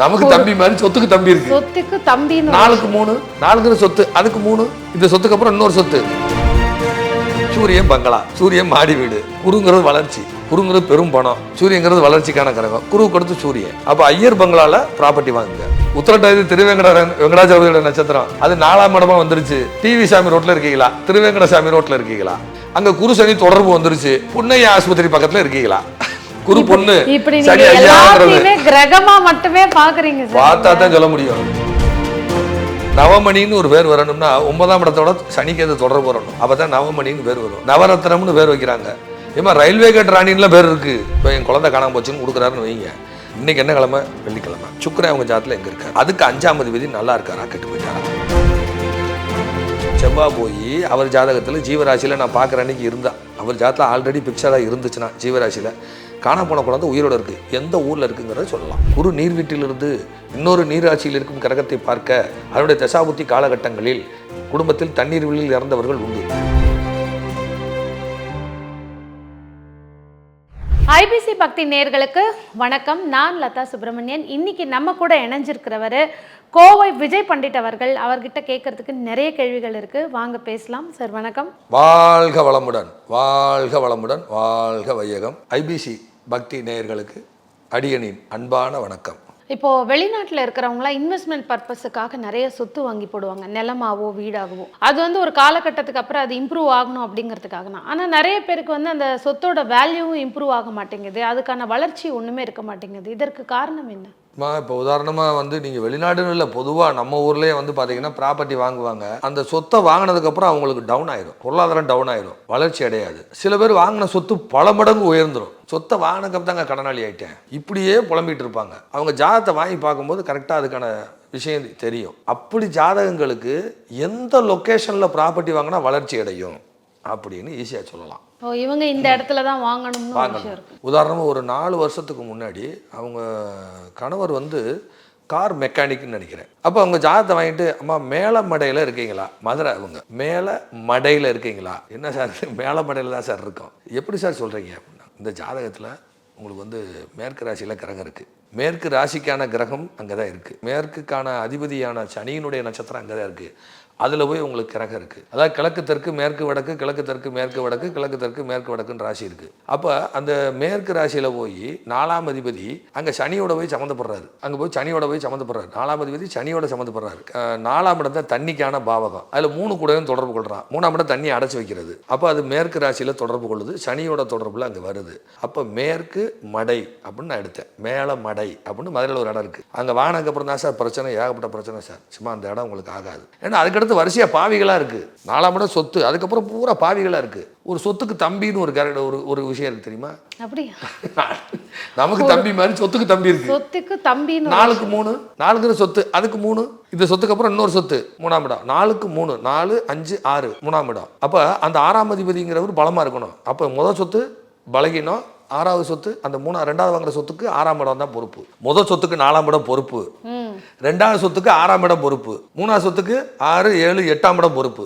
நமக்கு தம்பி மாதிரி சொத்துக்கு தம்பி இருக்கு. சொத்துக்கு தம்பின்னு நாலுக்கு மூணு நாலுங்கிற சொத்து அதுக்கு மூணு இந்த சொத்துக்கு அப்புறம் இன்னொரு சொத்து. சூரியன் பங்களா சூரியன் மாடி வீடு குருங்கிறது வளர்ச்சி குருங்கிறது பெரும் பணம் சூரியங்கிறது வளர்ச்சிக்கான கிரகம் குரு கொடுத்து சூரியன். அப்ப ஐயர் பங்களால ப்ராப்பர்ட்டி வாங்குங்க. உத்தரட்டாதி திருவேங்கட வெங்கடாச்சலபதியோட நட்சத்திரம் அது நாலாம் இடமா வந்துருச்சு. டிவி சாமி ரோட்ல இருக்கீங்களா? திருவேங்கட சாமி ரோட்ல இருக்கீங்களா? அங்க குரு சனி தொடர்பு வந்துருச்சு. புன்னைய ஆஸ்பத்திரி பக்கத்துல இருக்கீங்களா? குரு பொண்ணு இப்படி நீங்க எல்லாத்தையுமே கிரகமா மட்டுமே பாக்குறீங்க சார். பார்த்தா தான் சொல்ல முடியும். நவமணின்னு ஒரு பேர் வரணும்னா ஒன்பதாம் இடத்தோட சனிக்கு தொடர்பு வரணும் அப்பதான் நவமணின்னு பேர் வரும். நவரத்னம்னு பேர் வைக்கிறாங்க. ஏமா ரயில்வே கேட் ராணின்லாம் பேர் இருக்கு. இப்போ என் குழந்தை காணாம போச்சுன்னு கொடுக்குறாருன்னு வைங்க. இன்னைக்கு என்ன கிழமை? வெள்ளிக்கிழமை. சுக்கரன் அவங்க ஜாத்துல எங்க இருக்காரு? அதுக்கு அஞ்சாம் அதிபதி நல்லா இருக்காரா? கெட்டு போயிட்டாரா? செவ்வாய் போய் அவர் ஜாதகத்தில் ஜீவராசியில் நான் பார்க்குற அன்னைக்கு இருந்தா. அவர் ஜாதத்தில் ஆல்ரெடி பிக்சராக இருந்துச்சுன்னா ஜீவராசியில். காண போன குழந்தை உயிரோட இருக்கு. எந்த ஊரில் இருக்குங்கிறத சொல்லலாம். ஒரு நீர்வீட்டிலிருந்து இன்னொரு நீராட்சியில் இருக்கும் கிரகத்தை பார்க்க அதனுடைய தசாபுத்தி காலகட்டங்களில் குடும்பத்தில் தண்ணீர் வெளியில் இறந்தவர்கள் உண்டு. ஐபிசி பக்தி நேர்களுக்கு வணக்கம். நான் லதா சுப்பிரமணியன். இன்னைக்கு நம்ம கூட இணைஞ்சிருக்கிறவர் கோவை விஜய் பண்டிட் அவர்கள். அவர்கிட்ட கேட்கறதுக்கு நிறைய கேள்விகள் இருக்கு. வாங்க பேசலாம். சார் வணக்கம். வாழ்க வளமுடன். வாழ்க வளமுடன். வாழ்க வையகம். ஐபிசி பக்தி நேயர்களுக்கு அடியனின் அன்பான வணக்கம். இப்போ வெளிநாட்டில் இருக்கிறவங்களாம் இன்வெஸ்ட்மெண்ட் பர்பஸுக்காக நிறைய சொத்து வாங்கி போடுவாங்க. நிலமாவோ வீடாகவோ. அது வந்து ஒரு காலகட்டத்துக்கு அப்புறம் அது இம்ப்ரூவ் ஆகணும் அப்படிங்கிறதுக்காக தான். ஆனால் நிறைய பேருக்கு வந்து அந்த சொத்தோட வேல்யூவும் இம்ப்ரூவ் ஆக மாட்டேங்குது. அதுக்கான வளர்ச்சி ஒன்றுமே இருக்க மாட்டேங்குது. இதற்கு காரணம் என்ன? இப்போ உதாரணமாக வந்து நீங்கள் வெளிநாடுன்னு இல்லை பொதுவாக நம்ம ஊர்லேயே வந்து பார்த்தீங்கன்னா ப்ராப்பர்ட்டி வாங்குவாங்க. அந்த சொத்தை வாங்கினதுக்கப்புறம் அவங்களுக்கு டவுன் ஆயிரும். பொருளாதாரம் டவுன் ஆயிரும். வளர்ச்சி அடையாது. சில பேர் வாங்கின சொத்து பல மடங்கு உயர்ந்துடும் சொத்தை வாங்கினதுக்கு தாங்க கடனாளி ஆயிட்டேன். இப்படியே புலம்பிட்டு இருப்பாங்க அவங்க ஜாதகத்தை வாங்கி பார்க்கும்போது கரெக்டாக அதுக்கான விஷயம் தெரியும். அப்படி ஜாதகங்களுக்கு எந்த லொக்கேஷனில் ப்ராப்பர்ட்டி வாங்கினா வளர்ச்சி அடையும்? அப்படின்னு ஈஸியாக சொல்லலாம். இவங்க இந்த இடத்துல தான் வாங்கணும்னு வாங்கணும். உதாரணமாக ஒரு நாலு வருஷத்துக்கு முன்னாடி அவங்க கணவர் வந்து கார் மெக்கானிக்னு நினைக்கிறேன். அப்போ அவங்க ஜாதகத்தை வாங்கிட்டு அம்மா மேல மடையில் இருக்கீங்களா? மதுரை அவங்க. மேல மடையில் இருக்கீங்களா? என்ன சார்? மேல மடையில் தான் சார் இருக்கோம். எப்படி சார் சொல்கிறீங்க அப்படின்னா இந்த ஜாதகத்தில் உங்களுக்கு வந்து மேற்கு ராசியில் கிரகம் இருக்குது மேற்கு ராசிக்கான கிரகம் அங்கே தான் இருக்குது மேற்குக்கான அதிபதியான சனியினுடைய நட்சத்திரம் அங்கே தான் இருக்குது அதில் போய் உங்களுக்கு கிரகம் இருக்குது அதாவது கிழக்கு தெற்கு மேற்கு வடக்கு கிழக்கு தெற்கு மேற்கு வடக்கு கிழக்கு தெற்கு மேற்கு வடக்குன்னு ராசி இருக்குது அப்போ அந்த மேற்கு ராசியில் போய் நாலாம் அதிபதி அங்கே சனியோட போய் சம்மந்தப்படுறாரு அங்கே போய் சனியோட போய் சம்மந்தப்படுறாரு நாலாம் அதிபதி சனியோட சம்மந்தப்படுறாரு நாலாம் இடம் தான் தண்ணிக்கான பாவகம். அதில் மூணு கூடயும் தொடர்பு கொள்கிறான் மூணாம் இடம் தண்ணி அடைச்சி வைக்கிறது. அப்போ அது மேற்கு ராசியில் தொடர்பு கொள்ளுது. சனியோட தொடர்பில் அங்கே வருது. அப்போ மேற்கு மடை அப்படின்னு நான் எடுத்தேன். மேலே மடை அப்படின்னு மதுரையில் ஒரு இடம் இருக்குது அங்கே வானதுக்கப்புறம் தான் சார் பிரச்சனை ஏகப்பட்ட பிரச்சனை சார். சும்மா அந்த இடம் உங்களுக்கு ஆகாது. ஏன்னா அதுக்கடுத்து வரிசையாக பாவிகளாக இருக்குது நாலாம் இடம் சொத்து அதுக்கப்புறம் பூரா பாவிகளாக இருக்குது ஒரு சொத்துக்கு தம்பின்னு ஒரு கேரக்டர் ஒரு ஒரு விஷயம் இருக்குது தெரியுமா? அப்படியா? நமக்கு தம்பி மாதிரி சொத்துக்கு தம்பி இருக்கு. சொத்துக்கு ஒரு நாலுக்கு மூணு நாலுங்கிற சொத்து அதுக்கு மூணு இந்த சொத்துக்கு அப்புறம் இன்னொரு சொத்து மூணாம் இடம். நாலுக்கு மூணு நாலு அஞ்சு ஆறு மூணாம் இடம். அப்போ அந்த ஆறாம் அதிபதிங்கிறவர் பலமா இருக்கணும். அப்போ முதல் சொத்து பலகீனம் ஆறாவது சொத்து அந்த மூணா ரெண்டாவது வாங்குற சொத்துக்கு ஆறாம் இடம் தான் பொறுப்பு. முதல் சொத்துக்கு நாலாம் இடம் பொறுப்பு. ரெண்டாவது சொத்துக்கு ஆறாம் இடம் பொறுப்பு. மூணாவது சொத்துக்கு ஆறு ஏழு எட்டாம் இடம் பொறுப்பு.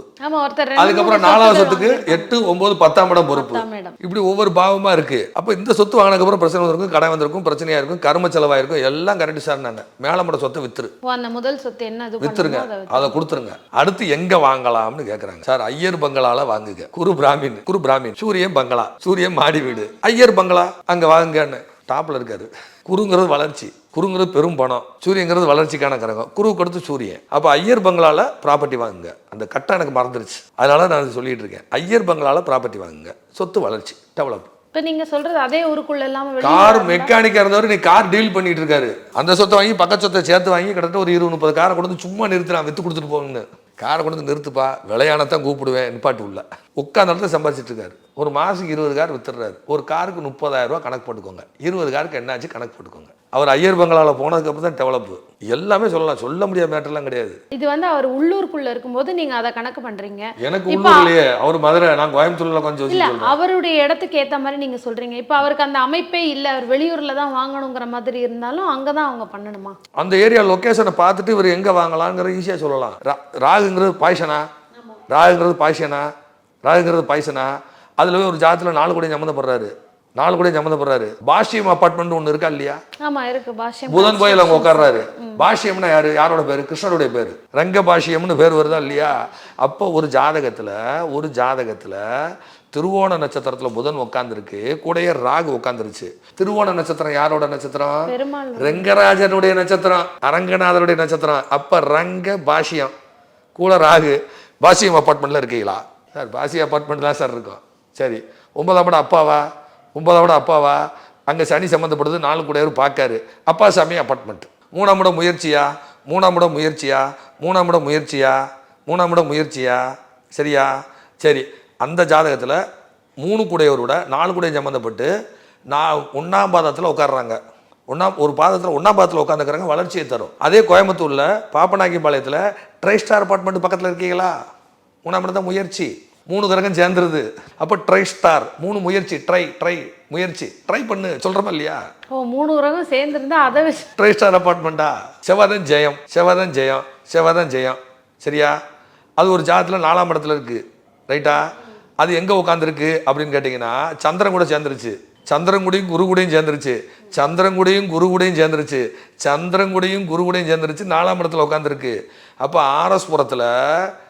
அதுக்கப்புறம் நாலாவது சொத்துக்கு எட்டு ஒன்பது பத்தாம் இடம் பொறுப்பு. இப்படி ஒவ்வொரு பாவமா இருக்கு. அப்ப இந்த சொத்து வாங்கினதுக்கு அப்புறம் பிரச்சனை வந்திருக்கும் கடை வந்திருக்கும் பிரச்சனையா இருக்கும் கரும செலவாயிருக்கும் எல்லாம் கரெக்ட் சார் நாங்க மேலமட சொத்தை வித்துரு. அந்த முதல் சொத்து என்ன வித்துருங்க. அதை கொடுத்துருங்க. அடுத்து எங்க வாங்கலாம்னு கேக்குறாங்க. சார் ஐயர் பங்களால வாங்குங்க குரு பிராமின் குரு பிராமின். சூரியன் பங்களா சூரியன் மாடி வீடு. ஐயர் பங்களா அங்க வாங்குங்கன்னு. டாப்ல இருக்காரு. குருங்கிறது வளர்ச்சி. குருங்கிறது பெரும் பணம். சூரியங்கிறது வளர்ச்சிக்கான கிரகம். குரு கொடுத்து சூரியன். அப்போ ஐயர் பங்களால ப்ராப்பர்ட்டி வாங்குங்க. அந்த கட்டம் எனக்கு மறந்துருச்சு. அதனால நான் சொல்லிட்டு இருக்கேன். ஐயர் பங்களால ப்ராப்பர்ட்டி வாங்குங்க. சொத்து வளர்ச்சி. டெவலப் இப்ப நீங்க சொல்றது அதே ஊருக்குள்ள இல்லாம வெளிய கார் வந்தா- மெக்கானிக்கா இருந்தவர் நீ கார் டீல் பண்ணிட்டு இருக்காரு. அந்த சொத்தை வாங்கி பக்கத்து சொத்தை சேர்த்து வாங்கி கிட்டத்தட்ட ஒரு இருபது முப்பது காரை கொண்டு சும்மா நிறுத்துறான். வித்து கொடுத்துட்டு போகணும்னு காரை கொண்டு வந்து நிறுத்துப்பா. விளையானத்தான் கூப்பிடுவேன். நிப்பாட்டு உள்ள. உட்காந்த இடத்துல சம்பாதிச்சிட்டு இருக்காரு. ஒரு மாதத்துக்கு இருபது கார் வித்துடுறாரு. ஒரு காருக்கு முப்பதாயிரம் ரூபாய் கணக்கு போட்டுக்கோங்க. இருபது காருக்கு என்னாச்சு கணக்கு போட்டுக்கோங்க. அவர் ஐயர் பங்களாவில் போனதுக்கப்புறம் தான் டெவலப்பு எல்லாமே சொல்லலாம். சொல்ல முடியாத மேட்டர்லாம் கிடையாது. இது வந்து அவர் உள்ளூருக்குள்ள இருக்கும்போது நீங்க அதை கணக்கு பண்றீங்க. எனக்கு உள்ளூர்லயே அவர் மதுரை நான் கோயம்புத்தூர்ல கொஞ்சம் இல்ல அவருடைய இடத்துக்கு ஏத்த மாதிரி நீங்க சொல்றீங்க. இப்ப அவருக்கு அந்த அமைப்பே இல்ல. அவர் வெளியூர்ல தான் வாங்கணுங்கிற மாதிரி இருந்தாலும் அங்கதான் அவங்க பண்ணணுமா? அந்த ஏரியா லொக்கேஷனை பார்த்துட்டு இவர் எங்கே வாங்கலாங்கிற ஈஸியாக சொல்லலாம். ராகுங்கிறது பாய்சனா? ராகுங்கிறது பாய்சனா? ராகுங்கிறது பாய்சனா? அதில் ஒரு ஜாதத்தில் நாலு கோடி சம்மந்தப்படுறாரு நாலு கோடி சம்மந்தப்படுறாரு பாஷ்யம் அப்பார்ட்மெண்ட் ஒன்று இருக்கா இல்லையா? ஆமா இருக்கு. பாஷ்யம் புதன் கோயில் அவங்க உட்கார்றாரு. பாஷ்யம்னா யாரு? யாரோட பேரு? கிருஷ்ணருடைய பேரு. ரங்க பாஷ்யம்னு பேர் வருதா இல்லையா? அப்போ ஒரு ஜாதகத்துல ஒரு ஜாதகத்துல திருவோண நட்சத்திரத்துல புதன் உட்காந்துருக்கு கூடயே ராகு உட்காந்துருச்சு திருவோண நட்சத்திரம் யாரோட நட்சத்திரம்? ரெங்கராஜனுடைய நட்சத்திரம். அரங்கநாதருடைய நட்சத்திரம். அப்ப ரங்க பாஷ்யம். கூட ராகு. பாஷ்யம் அப்பார்ட்மெண்ட்ல இருக்கீங்களா? சார் பாசி அப்பார்ட்மெண்ட் தான் சார் இருக்கும். சரி ஒன்பதாம் படம் அப்பாவா? ஒன்பதாம் படம் அப்பாவா? அங்கே சனி சம்மந்தப்படுது நாலு கூடையவர் பார்க்காரு. அப்பா சாமி அப்பார்ட்மெண்ட் மூணாம் இடம் முயற்சியா? மூணாம் இடம் முயற்சியா? மூணாம் இடம் முயற்சியா? மூணாம் இடம் முயற்சியா? சரியா? சரி அந்த ஜாதகத்தில் மூணு கூடையவரோட நாலு கூடையும் சம்மந்தப்பட்டு நான் ஒன்றாம் பாதத்தில் உட்காடுறாங்க ஒன்றாம் ஒரு பாதத்தில் ஒன்றாம் பாதத்தில் உட்காந்துக்கிறாங்க வளர்ச்சியை தரும். அதே கோயம்புத்தூரில் பாப்பநாயக்கிபாளையத்தில் ட்ரை ஸ்டார் அப்பார்ட்மெண்ட் பக்கத்தில் இருக்கீங்களா? மூணாம் இடம் தான் முயற்சி. மூணு கிரகம் சேர்ந்துருது. அப்போ ட்ரை ஸ்டார் மூணு முயற்சி. ட்ரை ட்ரை முயற்சி. ட்ரை பண்ணு. சொல்கிறோமா இல்லையா? ஓ மூணு கிரகம் சேர்ந்துருந்தா அதை வச்சு ட்ரை ஸ்டார் அப்பார்ட்மெண்ட்டா செவ்வாதான் ஜெயம். செவ்வாதான் ஜெயம். செவ்வாதான் ஜெயம். சரியா? அது ஒரு ஜாதத்தில் நாலாம் இடத்துல இருக்குது ரைட்டா? அது எங்கே உட்காந்துருக்கு அப்படின்னு கேட்டிங்கன்னா சந்திரன் கூட சேர்ந்துருச்சு. சந்திரங்குடியும் குரு கூடயும் சேர்ந்துருச்சு. சந்திரங்குடியும் குரு கூடயும் சேர்ந்துருச்சு. சந்திரங்குடியும் குரு கூடயும் சேர்ந்துருச்சு. நாலாம் இடத்துல உட்காந்துருக்கு அப்போ ஆர்எஸ்புரத்தில்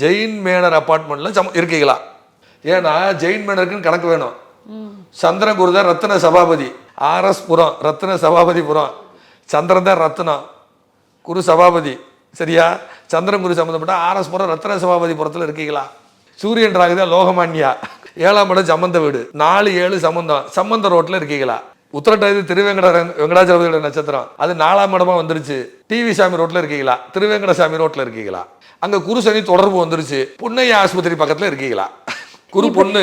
ஜெயின் மேனர் அப்பார்ட்மெண்ட்டில் சம இருக்கீங்களா? ஏன்னா ஜெயின் மேனருக்குன்னு கணக்கு வேணும். சந்திரன் தான் ரத்ன சபாபதி. ஆர்எஸ் புறம் ரத்ன சபாபதி புறம் சந்திரன் தான் ரத்னம். குரு சபாபதி. சரியா? சந்திரன் குரு சம்மந்தப்பட்ட ஆர்எஸ் புறம் ரத்ன சபாபதி புறத்தில் இருக்கீங்களா? சூரியன் ராகுதான் லோகமான்யா. ஏழாம் இடம் சம்மந்த வீடு. நாலு ஏழு சம்மந்தம் சம்மந்த ரோட்டில் இருக்கீங்களா? உத்தரட்டாதி திருவேங்கட வெங்கடாச்சலபதியோட நட்சத்திரம். அது நாலாம் இடமா வந்துருச்சு. டிவி சாமி ரோட்ல இருக்கீங்களா? திருவேங்கட சாமி ரோட்ல இருக்கீங்களா? அங்க குரு சனி தொடர்பு வந்துருச்சு. புன்னைய ஆஸ்பத்திரி பக்கத்துல இருக்கீங்களா? குரு பொண்ணு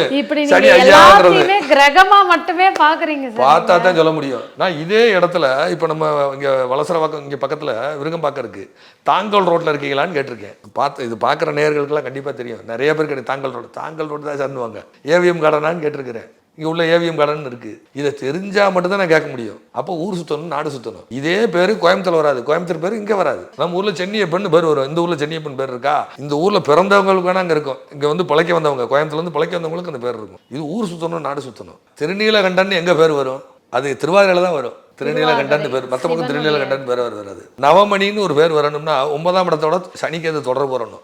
சனி எல்லாத்தையுமே கிரகமா மட்டுமே பாக்குறீங்க பார்த்தா தான் சொல்ல முடியும். நான் இதே இடத்துல இப்போ நம்ம இங்கே வலசரவாக்கம் இங்கே பக்கத்தில் விருங்கம்பாக்கம் இருக்கு. தாங்கல் ரோட்டில் இருக்கீங்களான்னு கேட்டிருக்கேன். பார்த்து இது பார்க்குற நேயர்களுக்கெல்லாம் கண்டிப்பாக தெரியும். நிறைய பேர் கிடையாது தாங்கல் ரோடு தாங்கல் ரோடு தான் சார்ந்துவாங்க ஏவிஎம் கார்டனான்னு கேட்டிருக்கிறேன். இங்கே உள்ள ஏவிஎம் கார்டன் இருக்கு. இதை தெரிஞ்சால் மட்டும்தான் நான் கேட்க முடியும். அப்போ ஊர் சுற்றணும் நாடு சுற்றணும் இதே பேர் கோயம்புத்தூர் வராது. கோயம்புத்தூர் பேர் இங்கே வராது. நம்ம ஊரில் சென்னியப்பன் பேர் வரும். இந்த ஊரில் சென்னியப்பன் பேர் இருக்கா? இந்த ஊரில் பிறந்தவங்களுக்கு வேணா அங்கே இருக்கும். இங்கே வந்து பிழைக்க வந்தவங்க கோயம்புத்தூர்ல இருந்து பிழைக்க வந்தவங்களுக்கு அந்த பேர் இருக்கும். இது ஊர் சுற்றணும் நாடு சுற்றணும் திருநீலகண்டன் எங்கே பேர் வரும்? அது திருவாரூரில் தான் வரும். திருநீலகண்டன் பேர். மற்ற பக்கம் திருநீலகண்டன் பேர் வராது. நவமணின்னு ஒரு பேர் வரணும்னா ஒன்பதாம் இடத்தோட சனிக்கு அது தொடர்பு வரணும்.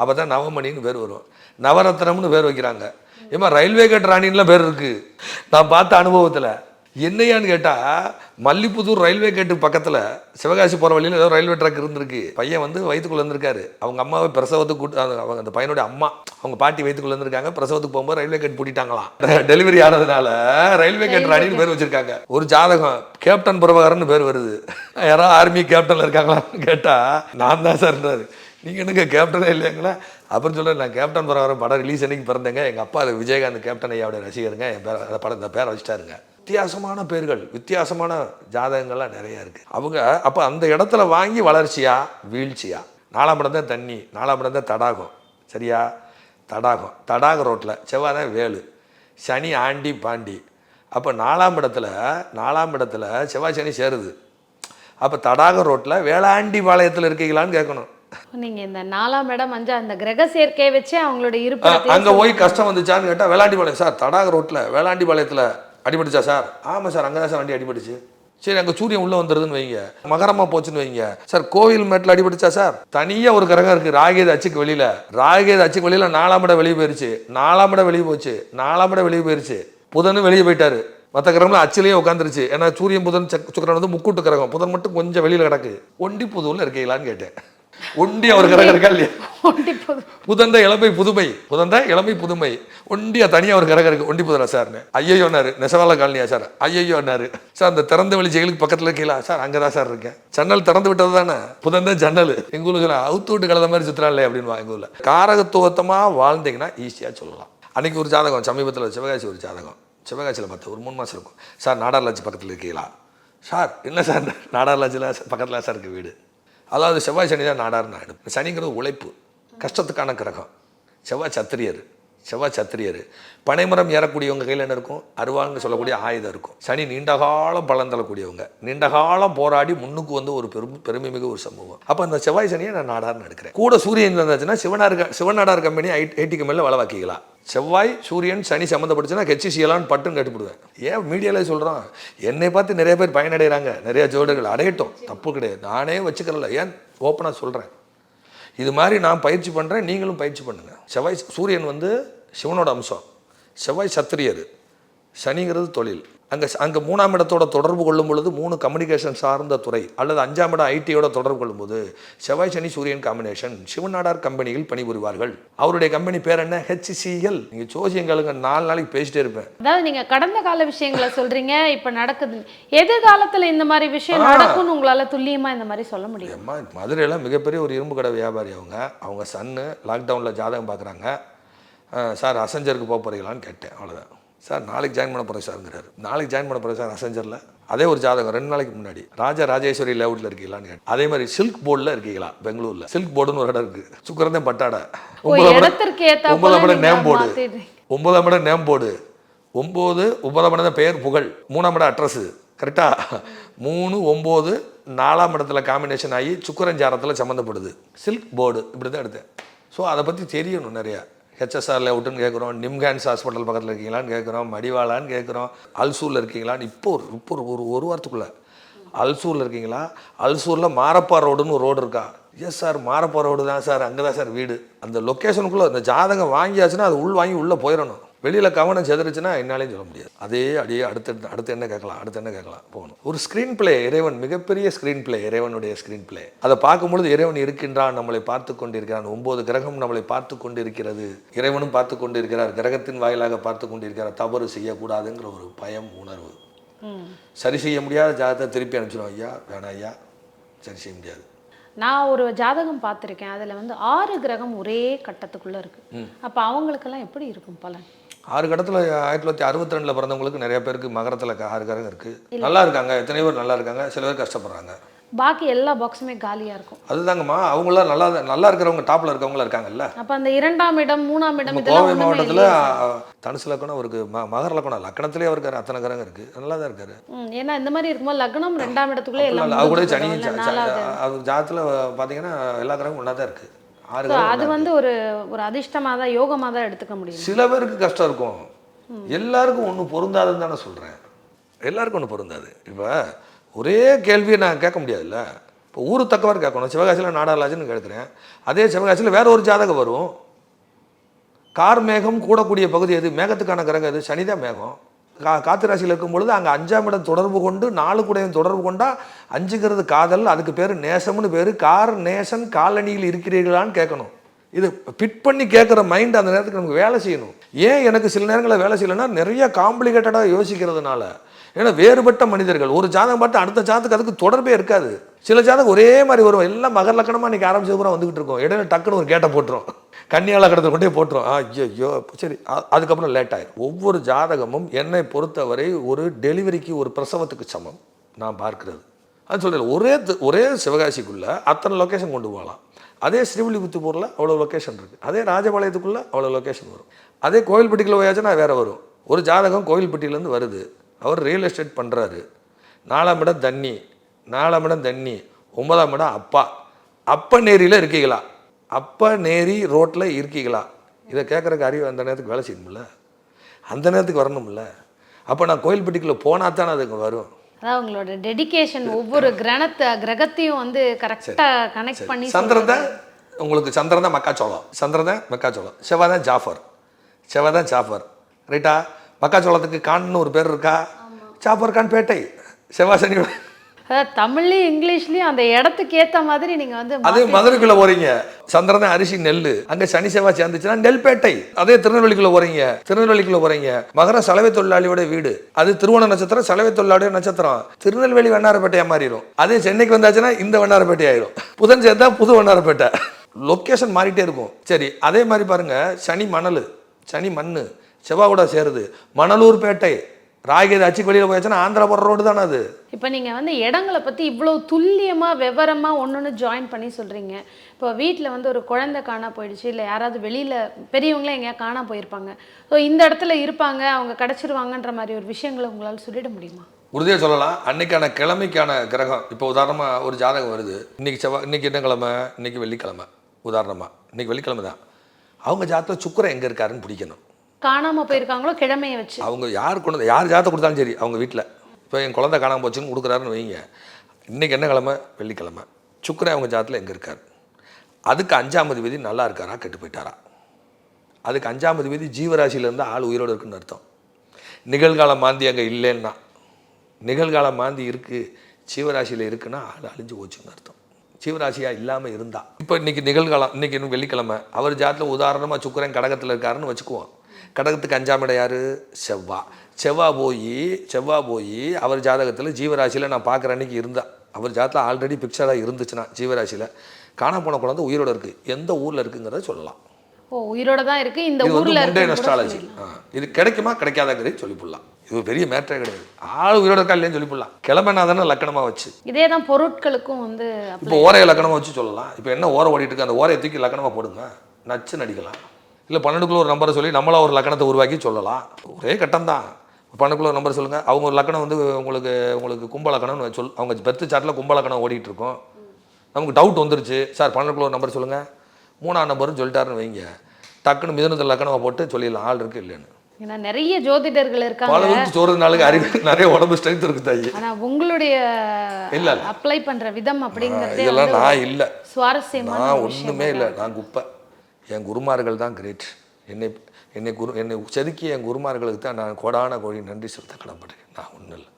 அப்போ தான் நவமணின்னு பேர் வரும். நவரத்னம்னு பேர் வைக்கிறாங்க. ஏமா ரயில்வே கேட் ராணின்லாம் பேர் இருக்கு. நான் பார்த்த அனுபவத்தில் என்னையான்னு கேட்டால் மல்லிப்புத்தூர் ரயில்வே கேட்டு பக்கத்தில் சிவகாசி போகிற வழியில் ஏதோ ரயில்வே ட்ராக் இருந்திருக்கு. பையன் வந்து வயிற்றுக்குள்ள இருந்திருக்காரு. அவங்க அம்மாவை பிரசவத்துக்கு கூட்டு அவங்க அந்த பையனுடைய அம்மா அவங்க பாட்டி வயிற்றுக்குள்ள இருந்திருக்காங்க. பிரசவத்துக்கு போகும்போது ரயில்வே கேட் பூட்டிட்டாங்களாம். டெலிவரி ஆனதுனால ரயில்வே கேட் ராணின்னு பேர் வச்சிருக்காங்க. ஒரு ஜாதகம் கேப்டன் பிரபாகரன் பேர் வருது. யாரோ ஆர்மி கேப்டன்ல இருக்காங்களான்னு கேட்டால் நான் தான் சார்ன்றாரு நீங்கள் என்னங்க கேப்டனே இல்லைங்களா அப்புறம் சொல்கிறேன் நான் கேப்டன் பிரகாரம் படம் ரிலீஸ் அன்னைக்கு பிறந்தேங்க? எங்கள் அப்பா அது விஜயகாந்த் கேப்டன் ஐயாவோட ரசிகருங்க. என் பேர் அந்த படம் இந்த பேரை வச்சுட்டாருங்க. வித்தியாசமான பேர்கள் வித்தியாசமான ஜாதகங்கள்லாம் நிறையா இருக்குது அவங்க அப்போ அந்த இடத்துல வாங்கி வளர்ச்சியா? வீழ்ச்சியா? நாலாம் இடம் தான் தண்ணி நாலாம் இடம் தான் தடாகம். சரியா? தடாகம். தடாக ரோட்டில் செவ்வாய் தான் வேலு. சனி ஆண்டி பாண்டி. அப்போ நாலாம் இடத்துல நாலாம் இடத்துல செவ்வாய் சனி சேருது. அப்போ தடாக ரோட்டில் வேளாண்டி பாளையத்தில் இருக்கீங்களான்னு கேட்கணும். நீங்க இந்த நாலாம் இடம் அஞ்சா அந்த கிரக சேர்க்கையை வச்சே அவங்களோட இருப்பிடத்தையும் அங்க போய் கஷ்டம் வந்துச்சான்னு கேட்டா வேளாண்டி பாளையம் சார் தடாக ரோட்ல வேளாண்டி பாளையத்துல அடிபட்டுச்சா சார்? ஆமா சார் அங்கதான் சார் வண்டி அடிபட்டுச்சு. சரி அங்க சூரியன் உள்ள வந்துருதுன்னு வைங்க. மகரமா போச்சுன்னு வைங்க. சார் கோவில் மேட்ல அடிபட்டுச்சா சார்? தனியா ஒரு கிரகம் இருக்கு ராகேது அச்சுக்கு வெளியில. ராகேது அச்சுக்கு வெளியில நாலாம் இடம் வெளியே போயிருச்சு. நாலாம் இடம் வெளியே போச்சு. நாலாம் இடம் வெளியே போயிருச்சு. புதனும் வெளியே போயிட்டாரு. மற்ற கிரகம்லாம் அச்சிலேயே உட்காந்துருச்சு ஏன்னா சூரியன் புதன் சக்- சுக்கிரன் வந்து முக்கூட்டு கிரகம். புதன் மட்டும் கொஞ்சம் வெளியில கிடக்கு. ஒண்டி புதுவில் இருக்கீங்களான்னு கேட்டேன். ஒண்டி அவர் போதும் புதந்த இளமை புதுமை புதந்த இளமை புதுமை. ஒண்டியா தனியா ஒரு கிரகம் இருக்கு ஒண்டி புதரா சார்னு ஐயோன்னாரு நெசவால காலனியா சார்? ஐயோன்னாரு சார் அந்த திறந்த வெளி ஜெயிலுக்கு பக்கத்துல இருக்கீங்களா? சார் அங்கதான் சார் இருக்கேன். ஜன்னல் திறந்து விட்டது தானே? புதந்த ஜன்னல். எங்க ஊர்ல சொல்ல அவுத்து விட்டு கலந்த மாதிரி சுத்துறாள் அப்படின்னு எங்க ஊர்ல. காரகத்துவத்தமா வாழ்ந்தீங்கன்னா ஈஸியா சொல்லலாம். அன்னைக்கு ஒரு ஜாதகம் சமீபத்தில் சிவகாசி ஒரு ஜாதகம். சிவகாசியில் பார்த்தேன் ஒரு மூணு மாசம் இருக்கும். சார் நாடார் லாட்சி பக்கத்தில் இருக்கீங்களா? சார் என்ன சார்? நாடார் லாட்சியில் பக்கத்தில் சார் இருக்கு வீடு. அதாவது செவ்வாய் சனி தான் நாடார் நாடு. சனிங்கிறது உழைப்பு கஷ்டத்துக்கான கிரகம். செவ்வாய் சத்திரியர். செவ்வாய் சத்திரியர் பனைமரம் ஏறக்கூடியவங்க கையில் என்ன இருக்கும்? அருவாள்னு சொல்லக்கூடிய ஆயுதம் இருக்கும். சனி நீண்ட காலம் பலன் தரக்கூடியவங்க. நீண்டகாலம் போராடி முன்னுக்கு வந்து ஒரு பெரும் பெருமை மிகு ஒரு சமூகம். அப்போ அந்த செவ்வாய் சனியை நான் நாடார்னு எடுக்கிறேன் கூட சூரியன் இருந்தாச்சுன்னா சிவனார் க- சிவநாடார் கம்பெனி ஐ ஐடிக்கு மேலே வேலை செவ்வாய் சூரியன் சனி சம்மந்தப்பட்டுச்சுன்னா ஹெச்சிசியலான்னு பட்டுன்னு கட்டுப்படுவேன். ஏன் மீடியாவில் சொல்கிறோம் என்னை பார்த்து நிறைய பேர் பயனடைகிறாங்க நிறைய ஜோடர்கள் அடையட்டும். தப்பு கிடையாது. நானே வச்சுக்கிறல ஏன்? ஓப்பனாக சொல்கிறேன் இது மாதிரி நான் பயிற்சி பண்ணுறேன் நீங்களும் பயிற்சி பண்ணுங்கள் செவ்வாய் சூரியன் வந்து சிவனோட அம்சம். செவ்வாய் சத்திரியர். சனிங்கிறது தொழில். அங்கே அங்கே மூணாம் இடத்தோட தொடர்பு கொள்ளும் பொழுது மூணு கம்யூனிகேஷன் சார்ந்த துறை அல்லது அஞ்சாம் இடம் ஐடியோட தொடர்பு கொள்ளும்போது செவ்வாய் சனி சூரியன் காம்பினேஷன் சிவநாடார் கம்பெனியில் பணிபுரிவார்கள். அவருடைய கம்பெனி பேர் என்ன? ஹெச்சிசிஎல் நீங்கள் ஜோசியங்களுக்கு நாலு நாளைக்கு பேசிட்டே இருப்பேன். அதாவது நீங்க கடந்த கால விஷயங்களை சொல்றீங்க இப்ப நடக்குது. எதிர்காலத்துல இந்த மாதிரி விஷயம் நடக்கும்னு உங்களால துல்லியமா இந்த மாதிரி சொல்ல முடியும்? மதுரையில் மிகப்பெரிய ஒரு இரும்பு கடை வியாபாரி அவங்க. அவங்க சன்னு லாக்டவுனில் ஜாதகம் பார்க்குறாங்க சார் அசஞ்சருக்கு போக போகிறீங்களான்னு கேட்டேன் அவ்வளோதான் சார் நாளைக்கு ஜாயின் பண்ண போகிறேன் சார்ங்கிறாரு நாளைக்கு ஜாயின் பண்ண போகிறேன் சார் அசஞ்சரில். அதே ஒரு ஜாதகம் ரெண்டு நாளைக்கு முன்னாடி. ராஜா ராஜேஸ்வரி லேஅவுட்டில் இருக்கீங்களான்னு கேட்டேன். அதே மாதிரி சில்க் போர்டில் இருக்கீங்களா? பெங்களூரில். சில்க் போர்டுன்னு ஒரு இடம் இருக்குது சுக்கரந்தே பட்டாடை. ஒன்பதாம் இடம் நேம் போர்டு. ஒன்பதாம் இடம் நேம் போர்டு ஒம்பது ஒன்பதாம் இடம் தான் பெயர் புகழ். மூணாம் இடம் அட்ரஸு கரெக்டா மூணு ஒம்பது நாலாம் இடத்துல காம்பினேஷன் ஆகி சுக்கரஞ்சாரத்தில் சம்மந்தப்படுது சில்க் போர்டு இப்படி தான் எடுத்தேன். ஸோ அதை பற்றி தெரியணும் நிறையா. ஹெச்எஸ்ஆர் லேவுட்டுன்னு கேட்குறோம் நிம்கான்ஸ் ஹாஸ்பிட்டல் பக்கத்தில் இருக்கீங்களான்னு கேட்குறோம் மடிவாளான்னு கேட்குறோம் அல்சூரில் இருக்கீங்களான்னு இப்போ ஒரு இப்போ ஒரு ஒரு ஒரு வாரத்துக்குள்ளே. அல்சூரில் இருக்கீங்களா? அல்சூரில் மாரப்பா ரோடுன்னு ஒரு ரோடு இருக்கா? எஸ் சார் மாரப்பா ரோடு தான் சார் அங்கே தான் சார் வீடு. அந்த லொக்கேஷனுக்குள்ளே அந்த ஜாதகம் வாங்கியாச்சுன்னா அது உள் வாங்கி உள்ளே போயிடணும் வெளியில் கவனம் செதறிச்சுன்னா என்னாலையும் சொல்ல முடியாது. அதே அடியே அடுத்து அடுத்து என்ன கேட்கலாம் அடுத்து என்ன கேட்கலாம் போகணும். ஒரு ஸ்க்ரீன் பிளே இறைவன் மிகப்பெரிய ஸ்க்ரீன் பிளே இறைவனுடைய ஸ்க்ரீன் பிளே அதை பார்க்கும்பொழுது இறைவன் இருக்கின்றான் நம்மளை பார்த்து கொண்டிருக்கிறான். ஒன்பது கிரகம் நம்மளை பார்த்து கொண்டிருக்கிறது. இறைவனும் பார்த்து கொண்டிருக்கிறார். கிரகத்தின் வாயிலாக பார்த்து கொண்டிருக்கிறார். தவறு செய்யக்கூடாதுங்கிற ஒரு பயம் உணர்வு. சரி செய்ய முடியாத ஜாதகத்தை திருப்பி அனுப்பிச்சிடும் ஐயா வேணாம் ஐயா சரி செய்ய முடியாது. நான் ஒரு ஜாதகம் பார்த்திருக்கேன். அதுல வந்து ஆறு கிரகம் ஒரே கட்டத்துக்குள்ள இருக்கு. அப்ப அவங்களுக்கெல்லாம் எப்படி இருக்கும் பலன்? ஆறு கடத்தில் ஆயிரத்தி தொள்ளாயிரத்தி அறுபத்தி ரெண்டில் பிறந்தவங்களுக்கு நிறைய பேருக்கு மகரத்தில் ஆறு கிரகம் இருக்குது நல்லா இருக்காங்க. எத்தனை பேர் நல்லா இருக்காங்க. சில பேர் கஷ்டப்படுறாங்க. பாக்கி எல்லா பாக்ஸுமே காலியா இருக்கும். அதுதாங்கம்மா. அவங்களாம் நல்லா நல்லா இருக்கிறவங்க டாப்பில் இருக்கவங்களா இருக்காங்கல்ல? அப்ப அந்த இரண்டாம் இடம் மூணாம் இடம் கோவை மாவட்டத்தில்? தனுசு லக்கணம் அவருக்கு ம மகர லக்கணம். லக்கணத்திலே அவருக்கு அத்தனை கிரகம் இருக்குது நல்லா தான் இருக்காரு. ஏன்னா இந்த மாதிரி இருக்கும்போது லக்னம் ரெண்டாம் இடத்துக்குள்ளே எல்லாம் அது கூட சனி அது ஜாதத்தில் பார்த்தீங்கன்னா எல்லா கிரகமும் ஒன்றா தான் இருக்குது அது வந்து ஒரு ஒரு அதிர்ஷ்டமா தான் யோகமா தான் எடுத்துக்க முடியும். சில பேருக்கு கஷ்டம் இருக்கும். எல்லாருக்கும் ஒன்றும் பொருந்தாதுன்னு தானே சொல்கிறேன் எல்லாருக்கும் ஒன்றும் பொருந்தாது. இப்போ ஒரே கேள்வியை நான் கேட்க முடியாதுல்ல. இப்போ ஊரு தக்கவாறு கேட்கணும். சிவகாசியில் நாடாலாஜின்னு கேட்குறேன். அதே சிவகாசியில் வேற ஒரு ஜாதகம் வரும். கார் மேகம் கூடக்கூடிய பகுதி எது? மேகத்துக்கான கிரகம் எது? சனிதான் மேகம். கா காத்து ராசியில் இருக்கும் பொழுது அங்கே அஞ்சாம் இடம் தொடர்பு கொண்டு நாலு கூடையும் தொடர்பு கொண்டால் அஞ்சுங்கிறது காதல் அதுக்கு பேர் நேசம்னு பேர். கார் நேசன் காலனியில் இருக்கிறீர்களான்னு கேட்கணும். இது ஃபிட் பண்ணி கேட்குற மைண்ட் அந்த நேரத்துக்கு நமக்கு வேலை செய்யணும். ஏன் எனக்கு சில நேரங்களில் வேலை செய்யலைன்னா நிறைய காம்ப்ளிகேட்டடாக யோசிக்கிறதுனால. ஏன்னா வேறுபட்ட மனிதர்கள் ஒரு ஜாதகம் பார்த்து அடுத்த ஜாதத்துக்கு அதுக்கு தொடர்பே இருக்காது. சில ஜாதகம் ஒரே மாதிரி வரும். எல்லாம் மகர் லக்கணமாக இன்றைக்கி ஆரம்பிச்சது பூரா வந்துக்கிட்டு இருக்கோம். இடையில டக்குன்னு ஒரு கேட்டை போட்டுரும். கன்னியால கடத்தை கொண்டே போட்டுரும். ஆ ஐயோ சரி அதுக்கப்புறம் லேட் ஒவ்வொரு ஜாதகமும் என்னை பொறுத்தவரை ஒரு டெலிவரிக்கு ஒரு பிரசவத்துக்கு சமம் நான் பார்க்கிறது. அது சொல்கிறேன் ஒரே ஒரே சிவகாசிக்குள்ளே அத்தனை லொக்கேஷன் கொண்டு போகலாம். அதே ஸ்ரீவில்லிபுத்தூரில் அவ்வளோ லொக்கேஷன் இருக்குது அதே ராஜபாளையத்துக்குள்ளே அவ்வளோ லொக்கேஷன் வரும். அதே கோவில்பட்டிக்குள்ள போயாச்சுன்னா வேறு வரும். ஒரு ஜாதகம் கோயில்பட்டியிலேருந்து வருது. அவர் ரியல் எஸ்டேட் பண்ணுறாரு நாலாம் இடம் தண்ணி நாலாம் இடம் தண்ணி ஒன்பதாம் இடம் அப்பா. அப்ப நேரியில் இருக்கீங்களா? அப்ப நேரி ரோட்டில் இருக்கீங்களா? இதை கேட்குறக்கு அறிவு அந்த நேரத்துக்கு வேலை செய்யணும்ல. அந்த நேரத்துக்கு வரணும்ல. அப்போ நான் கோயில்பட்டிக்குள்ளே போனா தானே அதுக்கு வரும். அதான் உங்களோட டெடிகேஷன் ஒவ்வொரு கிரகத்தை கிரகத்தையும் வந்து கரெக்டா கனெக்ட் பண்ணி சந்திரன் தான் உங்களுக்கு சந்திரன் தான் மக்காச்சோளம். சந்திரன் தான் மக்காச்சோளம். செவ்வாய் தான் ஜாஃபர். செவ்வாய் தான் ஜாஃபர். ரைட்டா மக்காச்சோளத்துக்கு கான்னு ஒரு பேர் இருக்கா? ஜாஃபர் கான் பேட்டை. செவ்வாய் சனி அதாவது தமிழ்லயும் இங்கிலீஷ்லயும் அந்த இடத்துக்கு ஏத்த மாதிரி நீங்க வந்து அதே மதுரைக்குள்ள போறீங்க. சந்திரன் அரிசி நெல் அங்க சனி செவ்வாய் சேர்ந்துச்சுன்னா நெல்பேட்டை. அதே திருநெல்வேலிக்குள்ள போறீங்க. திருநெல்வேலிக்குள்ள போறீங்க. மகர சலவை தொழிலாளியோட வீடு. அது திருவோண நட்சத்திரம் சலவை தொழிலாளியோட நட்சத்திரம். திருநெல்வேலி வண்ணாரப்பேட்டையா மாறிடும் அதே சென்னைக்கு வந்தாச்சுன்னா இந்த வண்ணாரப்பேட்டை ஆயிரும். புதன் சேர்ந்தா புது வண்ணாரப்பேட்டை. லொக்கேஷன் மாறிட்டே இருக்கும். சரி அதே மாதிரி பாருங்க. சனி மணல் சனி மண்ணு. செவ்வாய் கூட சேருது. மணலூர் பேட்டை ராய்கேது அச்சுக்கு வெளியில போயாச்சுன்னா ஆந்திரா போடுற ரோடு தானே அது? இப்போ நீங்க வந்து இடங்களை பத்தி இவ்வளவு துல்லியமா விவரமா ஒன்னொன்னு ஜாயின் பண்ணி சொல்றீங்க. இப்போ வீட்ல வந்து ஒரு குழந்தை காணா போயிடுச்சு இல்ல யாராவது வெளியில பெரியவங்களே எங்கேயா காணா போயிருப்பாங்க. ஸோ இந்த இடத்துல இருப்பாங்க அவங்க கிடைச்சிருவாங்கன்ற மாதிரி ஒரு விஷயங்களை உங்களால சொல்லிட முடியுமா? உறுதியாக சொல்லலாம். அன்னைக்கான கிழமைக்கான கிரகம் இப்போ உதாரணமாக ஒரு ஜாதகம் வருது. இன்னைக்கு செவ்வாய் இன்னைக்கு என்ன கிழமை இன்னைக்கு வெள்ளிக்கிழமை. உதாரணமாக இன்னைக்கு வெள்ளிக்கிழமை தான் அவங்க ஜாதகத்தில் சுக்கிரன் எங்கே இருக்காருன்னு பிடிக்கணும். காணாமல் போயிருக்காங்களோ கிழமையை வச்சு. அவங்க யார் கொண்டு யார் ஜாதத்தை கொடுத்தாலும் சரி அவங்க வீட்டில் இப்போ என் குழந்தை காணாமல் போச்சுன்னு கொடுக்குறாருன்னு வைங்க. இன்னைக்கு என்ன கிழமை? வெள்ளிக்கிழமை. சுக்கிரன் அவங்க ஜாதத்தில் எங்கே இருக்கார்? அதுக்கு அஞ்சாம் விதி நல்லா இருக்காரா? கெட்டு போயிட்டாரா? அதுக்கு அஞ்சாம் விதி ஜீவராசியிலேருந்து ஆள் உயிரோடு இருக்குன்னு அர்த்தம். நிகழ்கால மாந்தி அங்கே இல்லைன்னா. நிகழ்கால மாந்தி இருக்குது ஜீவராசியில் இருக்குன்னா ஆள் அழிஞ்சு போச்சுன்னு அர்த்தம். ஜீவராசியாக இல்லாமல் இருந்தால் இப்போ இன்னைக்கு நிகழ்காலம் இன்றைக்கி இன்னும் வெள்ளிக்கிழமை. அவர் ஜாதத்தில் உதாரணமாக சுக்கரன் கடகத்தில் இருக்காருன்னு வச்சுக்குவோம். கடகத்துக்கு அஞ்சாம் இடம் யார்? செவ்வா. செவ்வா போய் செவ்வா போய் அவர் ஜாதகத்தில் ஜீவராசியில் நான் பார்க்குற அன்னைக்கு இருந்தா. அவர் ஜாதத்தில் ஆல்ரெடி பிக்சராக இருந்துச்சுன்னா ஜீவராசியில். காணாம போன குழந்தை உயிரோட இருக்குது எந்த ஊரில் இருக்குங்கிறத சொல்லலாம். ஓ உயிரோட தான் இருக்கு. இந்த ஊர்ல முண்டே நஸ்ட்ராலஜி. இது கிடைக்குமா கிடைக்காதாங்கிறது சொல்லி போடலாம் இது பெரிய மேட்டரே கிடையாது. ஆள் உயிரோட இருக்கா இல்லைன்னு சொல்லி போடலாம் கிளம்பினா தானே லக்கணமாக வச்சு. இதே தான் பொருட்களுக்கும் வந்து இப்போ ஓரையை லக்கணமாக வச்சு சொல்லலாம். இப்போ என்ன ஓரை ஓடிட்டு இருக்கு? அந்த ஓரையை தூக்கி லக்கணமாக போடுங்க. நச்சு நடிக்கலாம் இல்லை பன்னெண்டுக்குள்ள ஒரு நம்பரை சொல்லி நம்மளா ஒரு லக்கணத்தை உருவாக்கி சொல்லலாம். ஒரே கட்டம் தான் பன்னெண்டுக்குள்ள ஒரு நம்பர் சொல்லுங்கள் அவங்க ஒரு லக்கணம் வந்து உங்களுக்கு உங்களுக்கு கும்ப லக்கணம்னு சொல் அவங்க பெர்த் சார்ட்டில் கும்ப லக்கணம் ஓடிட்டு இருக்கும் நமக்கு டவுட் வந்துருச்சு. சார் பன்னெண்டுக்குள்ள ஒரு நம்பர் சொல்லுங்கள் மூணாம் நம்பரும் சொல்லிட்டாருன்னு வைங்க. டக்குன்னு மிதனத்தில் லக்கணமாக போட்டு சொல்லிடலாம். ஆள் இருக்கு இல்லைன்னு. ஏன்னா நிறைய ஜோதிடர்கள் பல இருக்காங்க பேருக்கு சோறு நாளுக்கு அறிவு நிறைய உடம்பு ஸ்ட்ரென்த் இருக்கு தாயி. ஆனா உங்களுடைய இல்ல. அப்ளை பண்ற விதம் அப்படிங்கறதே இதெல்லாம் வந்து நான் இல்லை. சுவாரஸ்யமான நான் ஒன்றுமே இல்லை. நான் குப்பை. என் குருமார்கள் தான் கிரேட் என்னை என்னை குரு என்னை செதுக்கிய என் குருமார்களுக்கு தான் நான் கோடான கோடி நன்றி செலுத்த கடன்படுறேன் நான் ஒன்றும் இல்லை.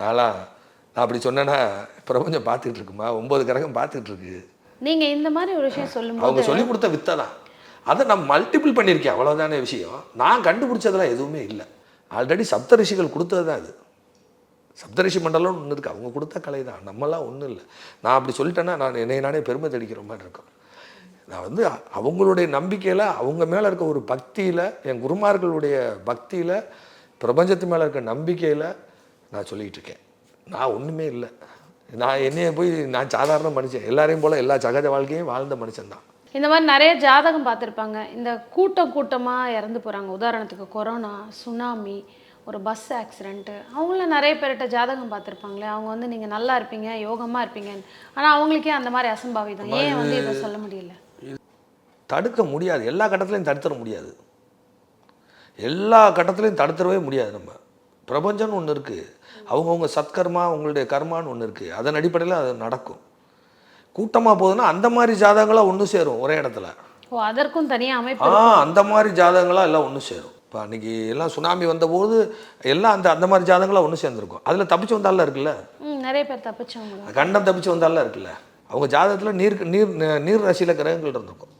நான்லாம் நான் அப்படி சொன்னேன்னா பிரபஞ்சம் பார்த்துட்டு இருக்குமா ஒன்பது கிரகம் பார்த்துட்டு இருக்கு நீங்க இந்த மாதிரி ஒரு விஷயம் அவங்க சொல்லும்போது சொல்லி கொடுத்த வித்தை தான் அதை நான் மல்டிபிள் பண்ணியிருக்கேன். அவ்வளோதானே விஷயம். நான் கண்டுபிடிச்சதெல்லாம் எதுவுமே இல்லை. ஆல்ரெடி சப்த ரிஷிகள் கொடுத்தது தான் இது சப்தரிஷி மண்டலம் ஒன்று இருக்குது அவங்க கொடுத்த கலை தான் நம்மலாம் ஒன்றும் இல்லை. நான் அப்படி சொல்லிட்டேன்னா நான் என்னை நானே பெருமை தெளிக்கிற மாதிரி இருக்கும். நான் வந்து அவங்களுடைய நம்பிக்கையில் அவங்க மேலே இருக்க ஒரு பக்தியில் என் குருமார்களுடைய பக்தியில் பிரபஞ்சத்து மேலே இருக்க நம்பிக்கையில் நான் சொல்லிக்கிட்டு இருக்கேன். நான் ஒன்றுமே இல்லை. நான் என்னைய போய் நான் சாதாரண மனுஷன். எல்லாரையும் போல் எல்லா சகஜ வாழ்க்கையும் வாழ்ந்த மனுஷன்தான் இந்த மாதிரி நிறைய ஜாதகம் பார்த்துருப்பாங்க. இந்த கூட்டம் கூட்டமா இறந்து போறாங்க. உதாரணத்துக்கு கொரோனா சுனாமி ஒரு பஸ் ஆக்சிடென்ட்டு அவங்கள நிறைய பேர்கிட்ட ஜாதகம் பார்த்துருப்பாங்களே. அவங்க வந்து நீங்க நல்லா இருப்பீங்க யோகமா இருப்பீங்க ஆனா அவங்களுக்கே அந்த மாதிரி அசம்பாவிதம். ஏன் வந்து இதை சொல்ல முடியல? தடுக்க முடியாது. எல்லா கட்டத்துலையும் தடுத்துட முடியாது. எல்லா கட்டத்துலையும் தடுத்துடவே முடியாது நம்ம. பிரபஞ்சம்னு ஒன்று இருக்குது அவங்கவுங்க சத்கர்மா உங்களுடைய கர்மான்னு ஒன்று இருக்குது அதன் அடிப்படையில் அது நடக்கும். கூட்டமாக போகுதுன்னா அந்த மாதிரி ஜாதகங்களாக ஒன்று சேரும் ஒரே இடத்துல. ஓ அதற்கும் தனியா அமைப்பு ஆ. அந்த மாதிரி ஜாதகங்களாக எல்லாம் ஒன்று சேரும். இப்போ அன்றைக்கி எல்லாம் சுனாமி வந்தபோது எல்லாம் அந்த அந்த மாதிரி ஜாதகங்களாக ஒன்று சேர்ந்துருக்கும். அதில் தப்பிச்சு வந்தால இருக்குல்ல? நிறைய பேர் தப்பிச்சவங்க கண்டம் தப்பிச்சு வந்தால இருக்குல்ல? அவங்க ஜாதகத்தில் நீர் நீர் நீர் ராசியில் கிரகங்கள் இருந்திருக்கும்.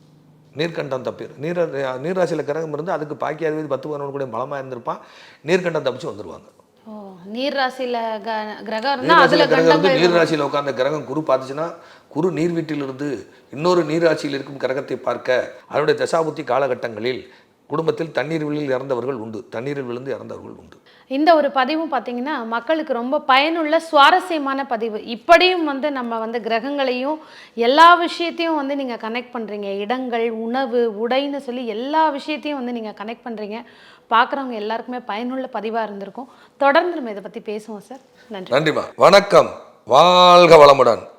நீர்க்கண்டம் தப்பி நீர் நீர் ராசியில் கிரகம் இருந்து அதுக்கு பாக்கி அதிபதி பத்து பதினொன்று கூட பலமாக இருந்திருப்பான். நீர்க்கண்டம் தப்பிச்சு வந்துருவாங்க. ஓ நீர் ராசியில க- கிரகம் இருந்தா நீர் அதுல ராசியில் கிரகம் இருந்து கண்டங்கள் நீர் ராசியில் உட்கார்ந்த கிரகம் குரு பார்த்துச்சுன்னா குரு நீர் வீட்டிலிருந்து இன்னொரு நீர் ராசியில் இருக்கும் கிரகத்தை பார்க்க அதனுடைய தசாபுத்தி காலகட்டங்களில் குடும்பத்தில் தண்ணீர் விழில் இறந்தவர்கள் உண்டு. தண்ணீரில் விழுந்து இறந்தவர்கள் உண்டு. இந்த ஒரு பதிவும் பார்த்தீங்கன்னா மக்களுக்கு ரொம்ப பயனுள்ள சுவாரஸ்யமான பதிவு. இப்படியும் வந்து நம்ம வந்து கிரகங்களையும் எல்லா விஷயத்தையும் வந்து நீங்கள் கனெக்ட் பண்ணுறீங்க இடங்கள் உணவு உடைன்னு சொல்லி எல்லா விஷயத்தையும் வந்து நீங்கள் கனெக்ட் பண்ணுறீங்க பார்க்குறவங்க எல்லாருக்குமே பயனுள்ள பதிவாக இருந்திருக்கும். தொடர்ந்து நம்ம இதை பற்றி பேசுவோம் சார். நன்றி. நன்றிமா வணக்கம். வாழ்க வளமுடன்.